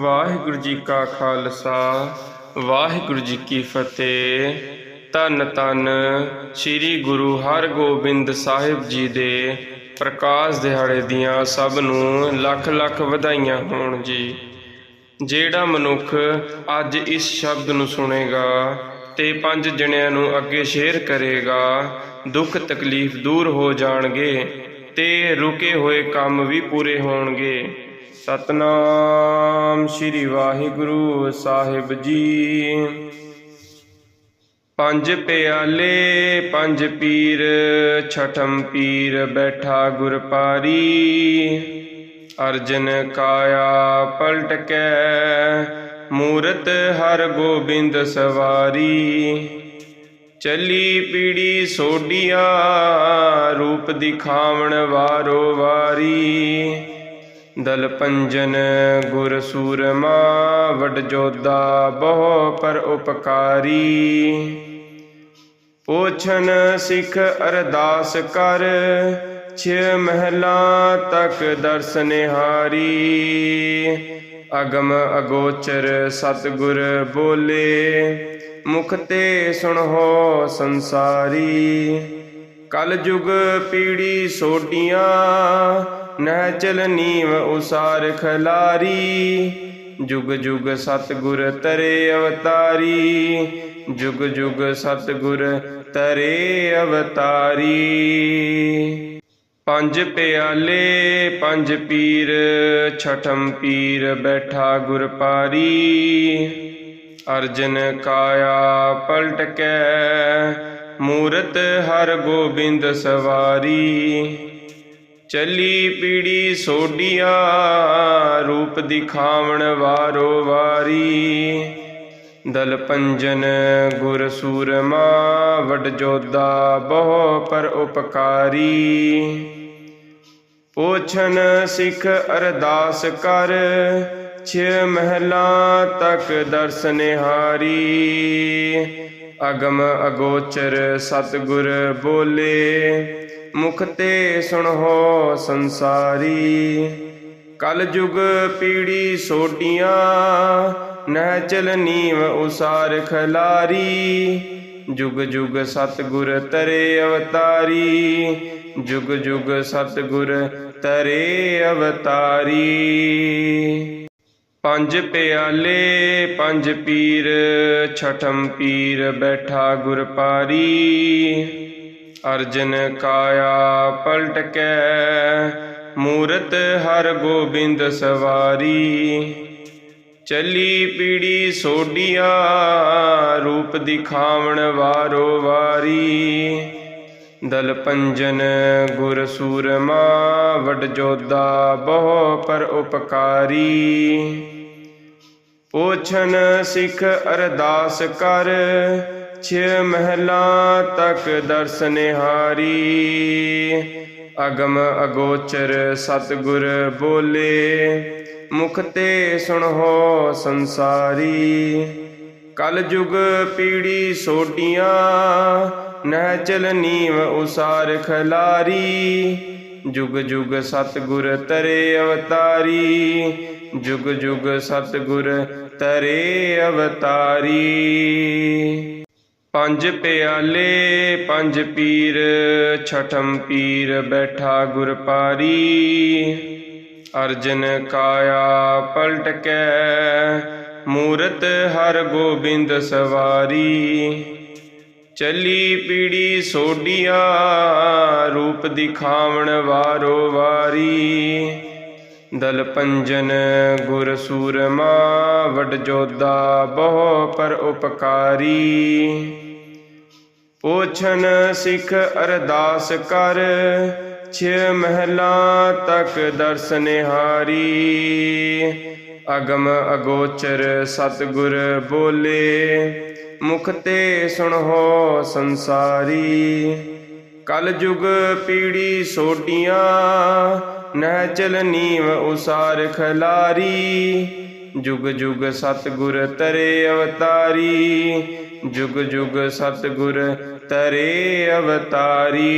ਵਾਹਿਗੁਰੂ ਜੀ ਕਾ ਖਾਲਸਾ, ਵਾਹਿਗੁਰੂ ਜੀ ਕੀ ਫਤਿਹ। ਧੰਨ ਧੰਨ ਸ੍ਰੀ ਗੁਰੂ ਹਰਗੋਬਿੰਦ ਸਾਹਿਬ ਜੀ ਦੇ ਪ੍ਰਕਾਸ਼ ਦਿਹਾੜੇ ਦੀਆਂ ਸਭ ਨੂੰ ਲੱਖ ਲੱਖ ਵਧਾਈਆਂ ਹੋਣ ਜੀ। ਜਿਹੜਾ ਮਨੁੱਖ ਅੱਜ ਇਸ ਸ਼ਬਦ ਨੂੰ ਸੁਣੇਗਾ ਤੇ ਪੰਜ ਜਣਿਆਂ ਨੂੰ ਅੱਗੇ ਸ਼ੇਅਰ ਕਰੇਗਾ, ਦੁੱਖ ਤਕਲੀਫ ਦੂਰ ਹੋ ਜਾਣਗੇ ਤੇ ਰੁਕੇ ਹੋਏ ਕੰਮ ਵੀ ਪੂਰੇ ਹੋਣਗੇ। ਸਤਨਾਮ ਸ੍ਰੀ ਵਾਹਿਗੁਰੂ ਸਾਹਿਬ ਜੀ। ਪੰਜ ਪਿਆਲੇ, ਪੰਜ ਪੀਰ, ਛਠਮ ਪੀਰ ਬੈਠਾ ਗੁਰ ਪਾਰੀ। ਅਰਜਨ ਕਾਇਆ ਪਲਟ ਕੇ ਮੂਰਤ ਹਰ ਗੋਬਿੰਦ ਸਵਾਰੀ। ਚਲੀ ਪੀੜੀ ਸੋਡੀਆ ਰੂਪ ਦਿਖਾਵਣ ਵਾਰੋ ਵਾਰੀ। ਦਲ ਪੰਜਨ ਗੁਰ ਸੂਰਮਾ ਵਡ ਜੋਦਾ ਬਹੁ ਪਰ ਉਪਕਾਰੀ। ਪੋਛਨ ਸਿੱਖ ਅਰਦਾਸ ਕਰ, ਛੇ ਮਹਿਲਾ ਤੱਕ ਦਰਸਨਿਹਾਰੀ ਅਗਮ ਅਗੋਚਰ ਸਤਿਗੁਰ ਬੋਲੇ, ਮੁਖ ਤੇ ਸੁਣੋ ਸੰਸਾਰੀ। ਕਲ ਯੁਗ ਪੀੜੀ ਸੋਡੀਆਂ ਨਹਿ ਚਲ ਨੀਵ ਉਸਾਰ ਖਲਾਰੀ, ਜੁਗ ਜੁਗ ਸਤਿਗੁਰ ਤਰੇ ਅਵਤਾਰੀ, ਜੁਗ ਜੁਗ ਸਤਿਗੁਰ ਤਰੇ ਅਵਤਾਰੀ। ਪੰਜ ਪਿਆਲੇ, ਪੰਜ ਪੀਰ, ਛਠਮ ਪੀਰ ਬੈਠਾ ਗੁਰ ਪਾਰੀ। ਅਰਜਨ ਕਾਇਆ ਪਲਟ ਕੇ ਮੂਰਤ ਹਰ ਗੋਬਿੰਦ ਸਵਾਰੀ। ਚੱਲੀ ਪੀੜੀ ਸੋਡੀਆ ਰੂਪ ਦਿਖਾਵਣ ਵਾਰੋ ਵਾਰੀ। ਦਲ ਪੰਜਨ ਗੁਰ ਸੂਰਮਾ, ਵਡ ਜੋਦਾ ਬਹੁ ਪਰ ਉਪਕਾਰੀ। ਪੋਛਨ ਸਿੱਖ ਅਰਦਾਸ ਕਰ, ਛੇ ਮਹਿਲਾ ਤੱਕ ਦਰਸਨਿਹਾਰੀ ਅਗਮ ਅਗੋਚਰ ਸਤਿਗੁਰ ਬੋਲੇ ਮੁਖ ਤੇ ਸੁਣੋ ਸੰਸਾਰੀ। ਕਲ ਯੁਗ ਪੀੜੀ ਸੋਡੀਆਂ ਨਹਿ ਚਲ ਨੀਵ ਉਸਾਰ ਖਲਾਰੀ। ਜੁਗ ਜੁਗ ਸਤਿਗੁਰ ਤਰੇ ਅਵਤਾਰੀ, ਜੁਗ ਜੁਗ ਸਤਿਗੁਰ ਤਰੇ ਅਵਤਾਰੀ। ਪੰਜ ਪਿਆਲੇ, ਪੰਜ ਪੀਰ, ਛਠਮ ਪੀਰ ਬੈਠਾ ਗੁਰ ਪਾਰੀ। ਅਰਜਨ ਕਾਇਆ ਪਲਟ ਕੇ ਮੂਰਤ ਹਰ ਗੋਬਿੰਦ ਸਵਾਰੀ। ਚੱਲੀ ਪੀੜੀ ਸੋਡੀਆ ਰੂਪ ਦਿਖਾਵਣ ਵਾਰੋ ਵਾਰੀ। ਦਲ ਪੰਜਨ ਗੁਰ ਸੂਰਮਾ, ਵਡ ਜੋਦਾ ਬਹੁ ਪਰ ਉਪਕਾਰੀ। ਪੋਛਨ ਸਿੱਖ ਅਰਦਾਸ ਕਰ ਛੇ ਮਹਿਲਾ ਤੱਕ ਦਰਸ ਨਿਹਾਰੀ ਅਗਮ ਅਗੋਚਰ ਸਤਿਗੁਰ ਬੋਲੇ। ਮੁਖ ਤੇ ਸੁਣੋ ਸੰਸਾਰੀ। ਕਲ ਯੁਗ ਪੀੜੀ ਸੋਟੀਆਂ ਨਹਿ ਚਲ ਨੀਵ ਉਸਾਰ ਖਲਾਰੀ। ਜੁਗ ਜੁਗ ਸਤਿਗੁਰ ਤਰੇ ਅਵਤਾਰੀ। ਜੁਗ ਜੁਗ ਸਤਿਗੁਰ ਤਰੇ ਅਵਤਾਰੀ। ਪੰਜ ਪਿਆਲੇ, ਪੰਜ ਪੀਰ, ਛਠਮ ਪੀਰ ਬੈਠਾ ਗੁਰ ਪਾਰੀ। ਅਰਜਨ ਕਾਇਆ ਪਲਟ ਕੇ ਮੂਰਤ ਹਰ ਗੋਬਿੰਦ ਸਵਾਰੀ। ਚਲੀ ਪੀੜੀ ਸੋਡੀਆ ਰੂਪ ਦਿਖਾਵਣ ਵਾਰੋ ਵਾਰੀ। ਦਲ ਪੰਜਨ ਗੁਰ ਸੂਰਮਾ ਵਡ ਜੋਦਾ ਬਹੁ ਪਰ ਉਪਕਾਰੀ। ਪੋਛਨ ਸਿੱਖ ਅਰਦਾਸ ਕਰ, ਛੇ ਮਹਿਲਾ ਤੱਕ ਦਰਸ ਨਿਹਾਰੀ। ਅਗਮ ਅਗੋਚਰ ਸਤਿਗੁਰ ਬੋਲੇ, ਮੁਖ ਤੇ ਸੁਣੋ ਸੰਸਾਰੀ। ਕਲ ਯੁਗ ਪੀੜੀ ਸੋਡੀਆਂ ਨਹਿ ਚਲ ਨੀਵ ਉਸਾਰ ਖਲਾਰੀ, ਜੁਗ ਜੁਗ ਸਤਿਗੁਰ ਤਰੇ ਅਵਤਾਰੀ, ਜੁਗ ਜੁਗ ਸਤਿਗੁਰ ਤਰੇ ਅਵਤਾਰੀ।